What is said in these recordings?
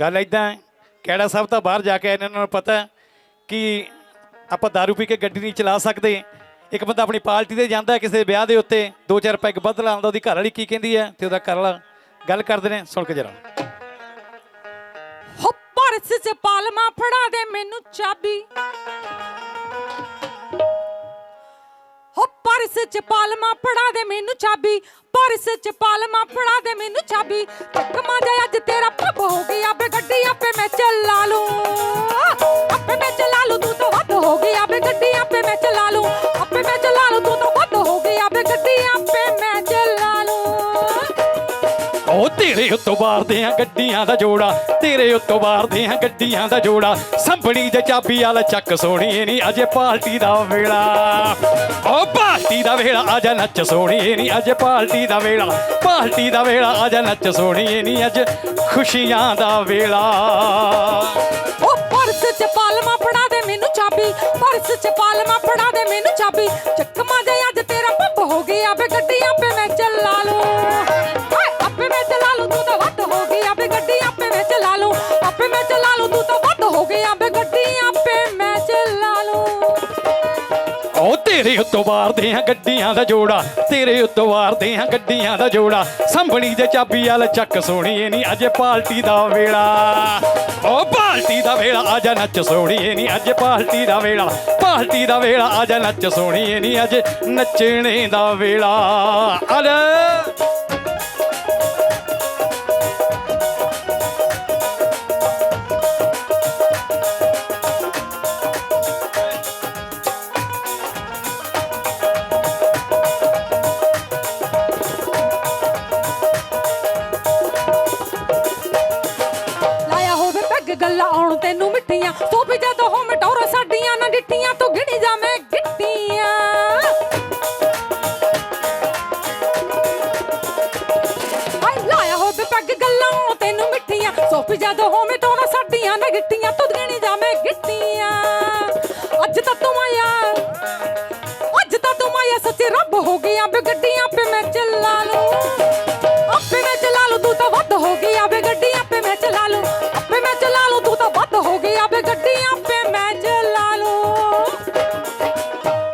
ਗੱਲ ਇਦਾਂ ਹੈ ਕਿਹੜਾ ਸਾਹਿਬ ਤਾਂ ਬਾਹਰ ਜਾ ਕੇ ਇਹਨਾਂ ਨੂੰ ਪਤਾ ਕਿ ਆਪਾਂ दारू ਪੀ ਕੇ ਗੱਡੀ ਨਹੀਂ ਚਲਾ ਸਕਦੇ। ਇੱਕ ਬੰਦਾ ਆਪਣੀ ਪਾਰਟੀ ਤੇ ਜਾਂਦਾ ਕਿਸੇ ਵਿਆਹ ਦੇ ਉੱਤੇ, ਦੋ ਚਾਰ ਪੈਗ ਵੱਧ ਲਾਉਂਦਾ ਉਹਦੀ ਘਰ ਵਾਲੀ ਕੀ ਕਹਿੰਦੀ ਹੈ, ਤੇ ਉਹਦਾ ਘਰ ਵਾਲਾ ਗੱਲ ਕਰਦੇ ਨੇ, ਸੁਣ ਕੇ ਜਰਾ। ਹੋ ਪਰਸ ਚ ਪਾਲਮਾ ਫੜਾ ਦੇ ਮੈਨੂੰ ਚਾਬੀ। ਹੋ ਪਰਸ ਚ ਪਾਲਮਾ ਫੜਾ ਦੇ ਮੈਨੂੰ ਚਾਬੀ। ਪਰਸ ਚ ਪਾਲਮਾ ਫੜਾ ਦੇ ਮੈਨੂੰ ਚਾਬੀ। ਚੱਕਮਾ ਜਾ ਅੱਜ ਤੇਰਾ ਪੱਬ ਹੋ ਗਈ ਆਪੇ ਚਲਾ ਲੂੰ। ਉੱਤੋਂ ਬਾਰਦੇ ਆ ਗੱਡੀਆਂ ਦਾ ਜੋੜਾ, ਤੇਰੇ ਉੱਤੋਂ ਬਾਰਦੇ ਆ ਗੱਡੀਆਂ ਦਾ ਜੋੜਾ। ਸੰਭਣੀ ਦੇ ਚਾਬੀ ਵਾਲਾ ਚੱਕ ਸੋਣੀਏ ਨਹੀਂ ਅਜੇ ਪਾਰਟੀ ਦਾ ਵੇਲਾ। ਉਹ ਪਾਰਟੀ ਦਾ ਵੇਲਾ, ਆਜਾ ਨੱਚ ਸੋਣੀਏ ਨਹੀਂ ਅਜੇ ਪਾਰਟੀ ਦਾ ਵੇਲਾ। ਪਾਰਟੀ ਦਾ ਵੇਲਾ, ਆਜਾ ਨੱਚ ਸੋਣੀਏ ਨਹੀਂ ਅੱਜ ਖੁਸ਼ੀਆਂ ਦਾ ਵੇਲਾ। ਉਹ ਪਰਸ ਚ ਪਾਲਮਾ ਫੜਾ ਦੇ ਮੈਨੂੰ ਚਾਬੀ, ਪਰਸ ਚ ਪਾਲਮਾ ਫੜਾ ਦੇ ਮੈਨੂੰ ਚਾਬੀ। ਚੱਕਮਾ ਦੇ ਅੱਜ ਤੇਰਾ ਪੱਪ ਹੋ ਗਈ ਆਪੇ ਗੱਡੀ ਤੇਰੇ ਉੱਤੋਂ ਵਾਰਦੇ ਆ ਗੱਡੀਆਂ ਦਾ ਜੋੜਾ, ਤੇਰੇ ਉੱਤੋਂ ਵਾਰਦੇ ਆ ਗੱਡੀਆਂ ਦਾ ਜੋੜਾ। ਸੰਭਣੀ ਦੇ ਚਾਬੀ ਵਾਲ ਚੱਕ ਸੋਣੀਏ ਨਹੀਂ ਅਜੇ ਪਾਰਟੀ ਦਾ ਵੇਲਾ। ਉਹ ਪਾਰਟੀ ਦਾ ਵੇਲਾ ਆਜਾ ਨੱਚ ਸੋਣੀਏ ਨਹੀਂ ਅਜੇ ਪਾਰਟੀ ਦਾ ਵੇਲਾ। ਪਾਰਟੀ ਦਾ ਵੇਲਾ ਆਜਾ ਨੱਚ ਸੋਣੀਏ ਨਹੀਂ ਅਜੇ ਨੱਚਣੇ ਦਾ ਵੇਲਾ। ਅਰੇ! ਬੇ ਗੱਡੀਆਂ ਪੇ ਮੈਂ ਚੱਲਾ ਲੂੰ। ਆਪੇ ਮੈਂ ਚਲਾ ਲੂ, ਤੂੰ ਤਾਂ ਵੱਧ ਹੋ ਗਈ ਆਵੇ ਗੱਡੀ ਆਪੇ ਮੈਂ ਚੱਲਾ ਲੂ। ਆਪੇ ਮੈਂ ਚਲਾ ਲੂ, ਤੂੰ ਤਾਂ ਵੱਧ ਹੋ ਗਈ ਆਵੇ ਗੱਡੀ ਆਪੇ ਮੈਂ ਚਲਾ ਲੂ।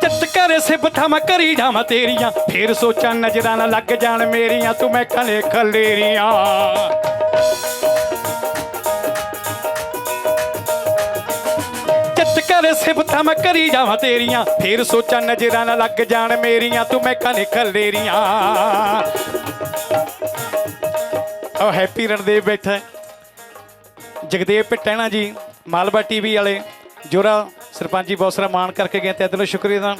ਚੱਤ ਕਰੇ ਸਿਬਠਾ ਮੈਂ ਕਰੀ ਜਾਵਾਂ ਤੇਰੀਆਂ। ਫੇਰ ਸੋਚਾਂ ਨਜ਼ਰਾਂ ਨਾ ਲੱਗ ਜਾਣ ਮੇਰੀਆਂ, ਤੂੰ ਮੈਂ ਕਲੇ ਖਲੇਰੀਆਂ। ਸਿਫਤਾਂ ਮੈਂ ਕਰੀ ਜਾਵਾਂ ਤੇਰੀਆਂ। ਫੇਰ ਸੋਚਾਂ ਨਜ਼ਰਾਂ ਨਾ ਲੱਗ ਜਾਣ ਮੇਰੀਆਂ, ਤੂੰ ਮੈਂ ਕਨੇ ਖਲੇਰੀਆਂ? ਉਹ ਹੈਪੀ ਰਣਦੇਵ ਬੈਠਾ ਜਗਦੇਵ ਪਿੱਟੈਣਾ ਜੀ, ਮਾਲਵਾ ਟੀਵੀ ਵਾਲੇ, ਜੋਰਾ ਸਰਪੰਚੀ ਬਹੁਤ ਸਾਰਾ ਮਾਣ ਕਰਕੇ ਗਏ ਤੇ ਦਿਲੋਂ ਸ਼ੁਕਰੀਆ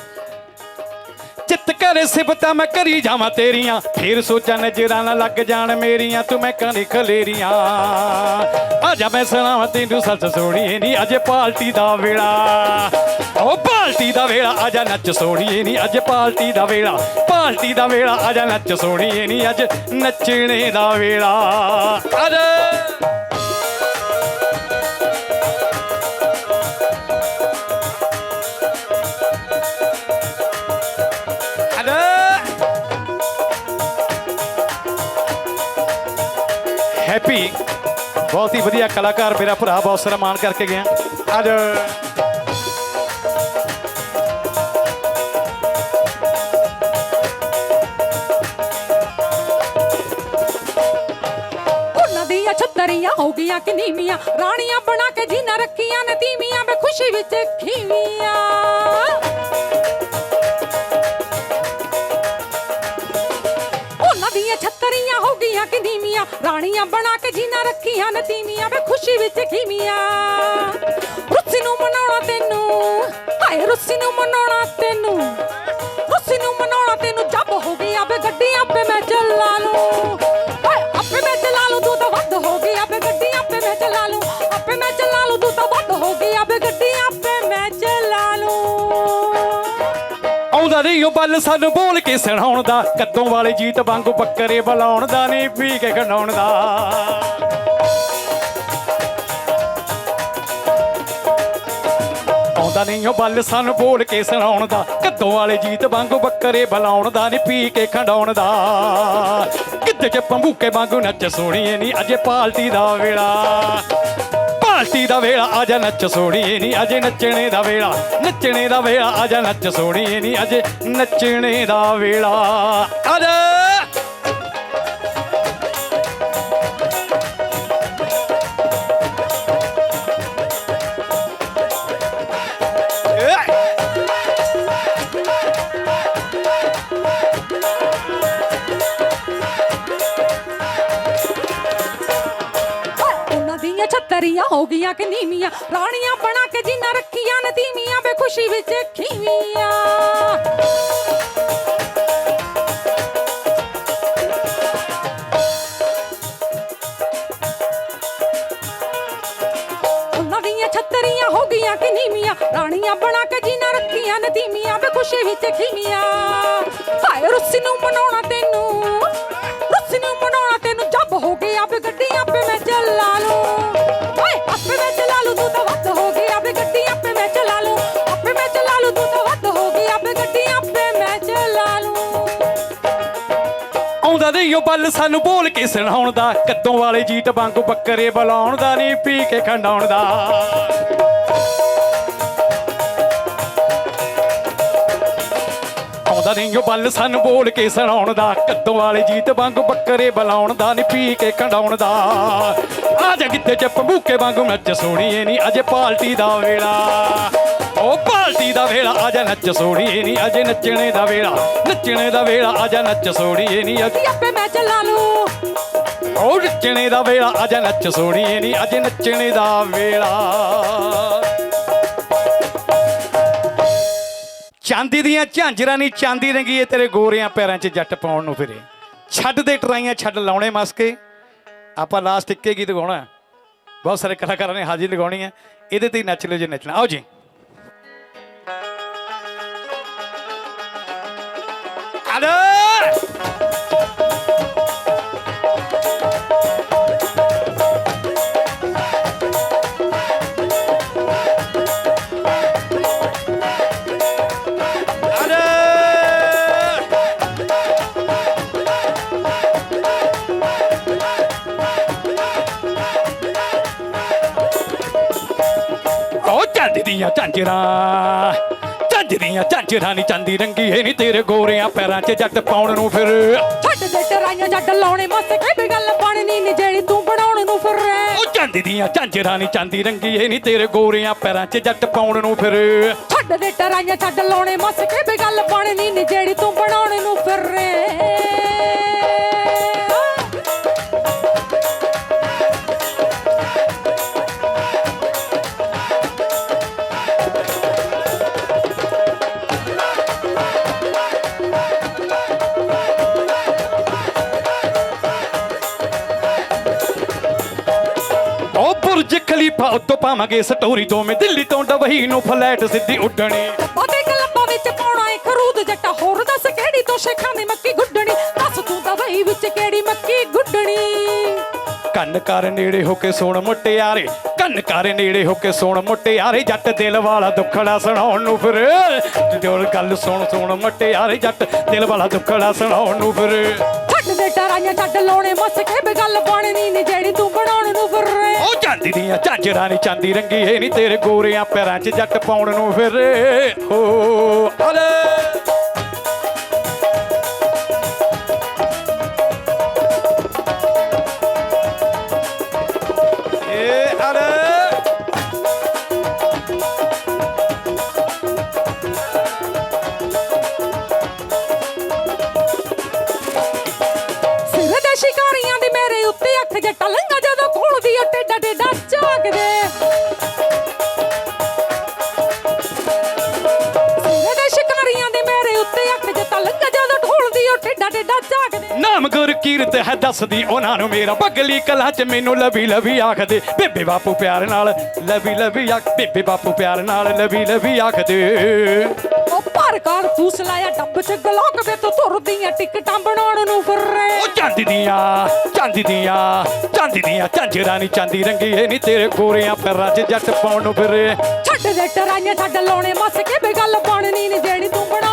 ਦਾ ਕਰੇ ਸਿਫਤਾਂ ਮੈਂ ਕਰੀ ਜਾਵਾਂ ਤੇਰੀਆਂ। ਫੇਰ ਸੋਚਾਂ ਨਜ਼ਰਾਂ ਨਾ ਲੱਗ ਜਾਣ ਮੇਰੀਆਂ, ਤੂੰ ਮੈਂ ਕਨੇ ਖਲੇਰੀਆਂ। ਆ ਜਾ ਮੈਂ ਸੁਣਾਵਾਂ ਤੈਨੂੰ ਸੱਚ ਸੋਣੀਏ ਨਹੀਂ ਅਜੇ ਪਾਰਟੀ ਦਾ ਵੇਲਾ। ਉਹ ਪਾਰਟੀ ਦਾ ਵੇਲਾ ਆ ਜਾ ਨੱਚ ਸੋਣੀਏ ਨਹੀਂ ਅਜੇ ਪਾਰਟੀ ਦਾ ਵੇਲਾ। ਪਾਰਟੀ ਦਾ ਵੇਲਾ ਆ ਜਾ ਨੱਚ ਸੋਣੀਏ ਨਹੀਂ ਅੱਜ ਨੱਚਣੇ ਦਾ ਵੇਲਾ। ਅਰੇ ਅਰੇ ਹੈਪੀ ਬਹੁਤ ਹੀ ਵਧੀਆ ਕਲਾਕਾਰ ਮੇਰਾ ਭਰਾ ਬਹੁਤ ਸਾਰਾ ਮਾਣ ਕਰਕੇ ਗਿਆ ਅੱਜ ਉਹਨਾਂ ਦੀਆਂ ਛੱਤਰੀਆਂ ਹੋ ਗਈਆਂ ਕਿ ਨੀਵੀਆਂ ਰਾਣੀਆਂ ਬਣਾ ਕੇ ਜੀਨਾ ਰੱਖੀਆਂ ਨੇ ਤੀਵੀਆਂ ਵੇ ਖੁਸ਼ੀ ਵਿੱਚ ਖੀਵੀਆਂ ਉਹਨਾਂ ਹੋ ਗਈਆਂ ਕਿ ਨੀਵੀਆਂ, ਰਾਣੀਆਂ ਬਣਾ ਕੇ ਜੀਨਾ ਰੱਖੀਆਂ ਨੇ ਵੇ ਖੁਸ਼ੀ ਵਿੱਚ ਖੀਵੀਆਂ। ਰੁੱਸੀ ਨੂੰ ਮਨਾਉਣਾ ਤੈਨੂੰ, ਹਾਏ ਰੁੱਸੀ ਨੂੰ ਮਨਾਉਣਾ ਤੈਨੂੰ। ਰੁੱਸੀ ਨੂੰ ਮਨਾਉਣਾ ਤੈਨੂੰ, ਜੱਬ ਹੋ ਗਈ ਆਵੇ ਗੱਡੀ ਆਪੇ ਮੈਂ ਚਲਾ ਲੂੰ। ਹਾਏ, ਆਪੇ ਮੈਂ ਚਲਾ ਲੂੰ, ਤੂੰ ਤਾਂ ਵੱਧ ਹੋ ਗਈ ਆਪੇ ਗੱਡੀ ਆਪੇ ਮੈਂ ਚਲਾ ਲੂੰ। ਆਪੇ ਮੈਂ ਚਲਾ ਲੂੰ, ਤੂੰ ਤਾਂ ਵੱਧ ਹੋ ਗਈ ਆਪੇ ਗੱਡੀ ਆਪੇ ਆਉਂਦਾ ਨਹੀਂ ਉਹ ਬੱਲ ਸਾਨੂੰ ਬੋਲ ਕੇ ਸੁਣਾਉਣ ਦਾ। ਕੱਦੋਂ ਵਾਲੇ ਜੀਤ ਵਾਂਗੂ ਬੱਕਰੇ ਬੁਲਾਉਣ ਦਾ ਨਹੀਂ ਪੀ ਕੇ ਖਣਾਉਣ ਦਾ। ਆਉਂਦਾ ਨਹੀਂ ਉਹ ਬੱਲ ਸਾਨੂੰ ਬੋਲ ਕੇ ਸੁਣਾਉਣ ਦਾ। ਕੱਦੋਂ ਵਾਲੇ ਜੀਤ ਵਾਂਗੂ ਬੱਕਰੇ ਬਲਾਉਣ ਦਾ ਨਹੀਂ ਪੀ ਕੇ ਖੰਡਾਉਣ ਦਾ। ਕਿੱਤੇ ਚ ਪੰਬੂਕੇ ਵਾਂਗੂ ਨੱਚ ਸੋਣੀਏ ਨਹੀਂ ਅਜੇ ਪਾਲਟੀ ਦਾ ਵੇਲਾ। ਪਾਲਟੀ ਦਾ ਵੇਲਾ ਆਜਾ ਨੱਚ ਸੋਣੀਏ ਨਹੀਂ ਅਜੇ ਨੱਚਣੇ ਦਾ ਵੇਲਾ। ਨੱਚਣੇ ਦਾ ਵੇਲਾ ਆਜਾ ਨੱਚ ਸੋਣੀਏ ਨਹੀਂ ਅਜੇ ਨੱਚਣੇ ਦਾ ਵੇਲਾ। ਆਜਾ ਏ ਹੋ ਗਈਆਂ ਕਿ ਨੀਵੀਆਂ? ਰਾਣੀਆਂ ਬਣਾ ਕੇ ਜਿੰਨਾ ਰੱਖੀਆਂ ਨਤੀਵੀਆਂ ਵੇ ਖੁਸ਼ੀ ਵਿੱਚ ਖੀਵੀਆਂ। ਉਹਨਾਂ ਦੀਆਂ ਛੱਤਰੀਆਂ ਹੋ ਗਈਆਂ ਕਿ ਨੀਵੀਆਂ? ਰਾਣੀਆਂ ਬਣਾ ਕੇ ਜਿੰਨਾ ਰੱਖੀਆਂ ਨਤੀਵੀਆਂ ਬੇ ਖੁਸ਼ੀ ਵਿੱਚ ਖੀਵੀਆਂ। ਹਾਏ, ਰੁੱਸ ਨੂੰ ਮਨਾਉਣਾ ਤੈਨੂੰ। ਆਉਂਦਾ ਨਹੀਂ ਉਹ ਬੱਲ, ਸਾਨੂੰ ਬੋਲ ਕੇ ਸੁਣਾਉਣ ਦਾ ਕੱਦੋਂ ਵਾਲੇ ਜੀਤ ਵਾਂਗੂ ਬੱਕਰੇ ਬੁਲਾਉਣ ਦਾ ਨਹੀਂ ਪੀ ਕੇ ਖੰਡਾਉਣ ਦਾ। ਆਉਂਦਾ ਨਹੀਂ ਉਹ ਬੱਲ, ਸਾਨੂੰ ਬੋਲ ਕੇ ਸੁਣਾਉਣ ਦਾ। ਕੱਦੋਂ ਵਾਲੇ ਜੀਤ ਵਾਂਗੂ ਬੱਕਰੇ ਬੁਲਾਉਣ ਦਾ ਨਹੀਂ ਪੀ ਕੇ ਖੰਡਾਉਣ ਦਾ। ਆ ਜਾ ਕਿਤੇ ਚ ਪੰਬੂਕੇ ਵਾਂਗੂ ਨੱਚ ਸੋਣੀਏ ਨਹੀਂ ਅਜੇ ਪਾਲਟੀ ਦਾ ਵੇਲਾ। ਉਹ ਪਾਲਟੀ ਦਾ ਵੇਲਾ ਆਜਾ ਨੱਚ ਸੋਣੀਏ ਨਹੀਂ ਅਜੇ ਨੱਚਣੇ ਦਾ ਵੇਲਾ। ਨੱਚਣੇ ਦਾ ਵੇਲਾ ਆਜਾ ਨੱਚ ਸੋਣੀਏ ਨਹੀਂ ਅਜੇ ਆਪੇ ਮੈਂ ਚਲਾ ਲੂੰ ਉਹ ਨੱਚਣੇ ਦਾ ਵੇਲਾ ਆਜਾ ਨੱਚ ਸੋਣੀਏ ਨਹੀਂ ਅਜੇ ਨੱਚਣੇ ਦਾ ਵੇਲਾ। ਚਾਂਦੀ ਦੀਆਂ ਝਾਂਜਰਾਂ ਨਹੀਂ ਚਾਂਦੀ ਰੰਗੀਏ ਤੇਰੇ ਗੋਰਿਆਂ ਪੈਰਾਂ 'ਚ ਜੱਟ ਪਾਉਣ ਨੂੰ ਫਿਰੇ। ਛੱਡ ਦੇ ਟਰਾਈਆਂ ਛੱਡ ਲਾਉਣੇ ਮਸਕੇ। ਆਪਾਂ ਲਾਸਟ ਇੱਕੇ ਗੀਤ ਗਾਉਣਾ। ਬਹੁਤ ਸਾਰੇ ਕਲਾਕਾਰਾਂ ਨੇ ਹਾਜ਼ਰੀ ਲਗਾਉਣੀ ਹੈ। ਇਹਦੇ ਤੇ ਹੀ ਨੱਚ ਲਿਓ ਜੇ ਨੱਚਣਾ। ਆਓ ਜੀ। ਆਲੇ ਆਲੇ ਉਹ ਚਾਂਦੀ ਦੀਆਂ ਝਾਂਜਰਾਂ ਚਾਂਦੀ ਦੀਆਂ ਝਾਂਜਰਾਂ ਨਹੀਂ ਚਾਂਦੀ ਰੰਗੀ ਹੈ ਨਹੀਂ ਤੇਰੇ ਗੋਰਿਆਂ ਪੈਰਾਂ 'ਚ ਜੱਟ ਪਾਉਣ ਨੂੰ ਫਿਰ। ਛੱਡ ਦੇ ਟਰਾਈਆਂ ਜੱਟ ਲਾਉਣੇ ਮਸ ਕੇ ਗੱਲ ਬਣਨੀ ਨੀ ਜਿਹੜੀ ਤੂੰ ਬਣਾਉਣ ਨੂੰ ਫਿਰ। ਉਹ ਚਾਂਦੀ ਦੀਆਂ ਝਾਂਜਰਾਂ ਨਹੀਂ ਚਾਂਦੀ ਰੰਗੀ ਹੈ ਨਹੀਂ ਤੇਰੇ ਗੋਰਿਆਂ ਪੈਰਾਂ 'ਚ ਜੱਟ ਪਾਉਣ ਨੂੰ ਫਿਰ। ਛੱਡ ਦੇ ਟਰਾਈਆਂ ਛੱਡ ਲਾਉਣੇ ਮਸ ਕੇ ਗੱਲ ਬਣਨੀ ਨੀ ਜਿਹੜੀ ਤੂੰ ਬਣਾਉਣ ਨੂੰ ਫਿਰ। ਪਾਵਾਂਗੇ ਸਟੋਰੀ ਤੋਂ। ਮੈਂ ਦਿੱਲੀ ਤੋਂ ਡਬਈ ਨੂੰ ਫਲੈਟ ਸਿੱਧੀ ਉੱਡਣੀ। ਉਹਦੇ ਕਲੱਬਾਂ ਵਿੱਚ ਪਾਉਣਾ ਏ ਖਰੂਦ ਜੱਟਾ। ਹੋਰ ਦੱਸ ਕਿਹੜੀ ਤੋਂ ਸ਼ੇਖਾਂ ਦੀ ਮੱਕੀ ਗੁੱਡਣੀ? ਦੱਸ ਤੂੰ ਦਵਾਈ ਵਿੱਚ ਕਿਹੜੀ ਮੱਕੀ ਗੁੱਡਣੀ? ਕੰਨ ਕਰ ਨੇੜੇ ਹੋ ਕੇ ਸੁਣ ਮੁਟਿਆਰੇ। ਕੰਨ ਕਰ ਨੇੜੇ ਹੋ ਕੇ ਸੁਣ ਮੁਟਿਆਰੇ। ਜੱਟ ਦਿਲ ਵਾਲਾ ਦੁੱਖੜਾ ਸੁਣਾਉਣ ਨੂੰ ਫਿਰ। ਦਿਲ ਗੱਲ ਸੁਣ ਸੁਣ ਮੁਟਿਆਰੇ। ਜੱਟ ਦਿਲ ਵਾਲਾ ਦੁੱਖੜਾ ਸੁਣਾਉਣ ਨੂੰ ਫਿਰ। ਟਰਾਈਆਂ ਛੱਡ ਲਾਉਣੇ, ਮਸ ਕੇ ਗੱਲ ਬਣਨੀ ਨੀ ਜਿਹੜੀ ਤੂੰ ਬਣਾਉਣ ਨੂੰ ਫਿਰ ਉਹ ਚਾਂਦੀ ਦੀਆਂ ਝਾਂਜਰਾਂ ਨਹੀਂ ਚਾਂਦੀ ਰੰਗੀ ਹੈ ਨਹੀਂ ਤੇਰੇ ਗੋਰਿਆਂ ਪੈਰਾਂ 'ਚ ਜੱਟ ਪਾਉਣ ਨੂੰ ਫਿਰ ਹੋ ਅਲੇ ਕੀਰਤ ਹੈ ਦੱਸਦੀ ਉਹਨਾਂ ਨੂੰ ਮੇਰਾ। ਬਗਲੀ ਕਲਾ ਚ ਮੈਨੂੰ ਲਵੀ ਲਵੀ ਆਖਦੇ ਬੇਬੇ ਬਾਪੂ ਪਿਆਰ ਨਾਲ ਲਵੀ ਲਵੀ ਆਖ ਬੇਬੇ ਬਾਪੂ ਪਿਆਰ ਨਾਲ ਲਵੀ ਲਵੀ ਆਖਦੇ। ਉਹ ਪਰ ਕਾਰ ਤੂੰ ਸਲਾਇਆ ਡੱਬ ਚ ਗਲੋਕ ਵੇ ਤੂੰ ਤੁਰਦੀਆਂ ਟਿਕਟਾਂ ਬਣਾਉਣ ਨੂੰ ਫਿਰੇ ਉਹ ਚਾਂਦੀ ਦੀਆਂ ਚਾਂਦੀ ਦੀਆਂ ਚਾਂਦੀ ਦੀਆਂ ਝਾਂਜਰਾਂ ਨਹੀਂ ਚਾਂਦੀ ਰੰਗੀ ਇਹ ਨਹੀਂ ਤੇਰੇ ਗੋਰਿਆਂ ਪੈਰਾਂ 'ਚ ਜੱਟ ਪਾਉਣ ਨੂੰ ਫਿਰੇ ਛੱਡ ਦੇ ਟਰਾਈਆਂ ਛੱਡ ਲਾਉਣੇ ਮਸ ਕੇ ਬੇ ਗੱਲ ਬਣਨੀ ਨੀ ਜਿਹੜੀ ਤੂੰ ਬਣਾ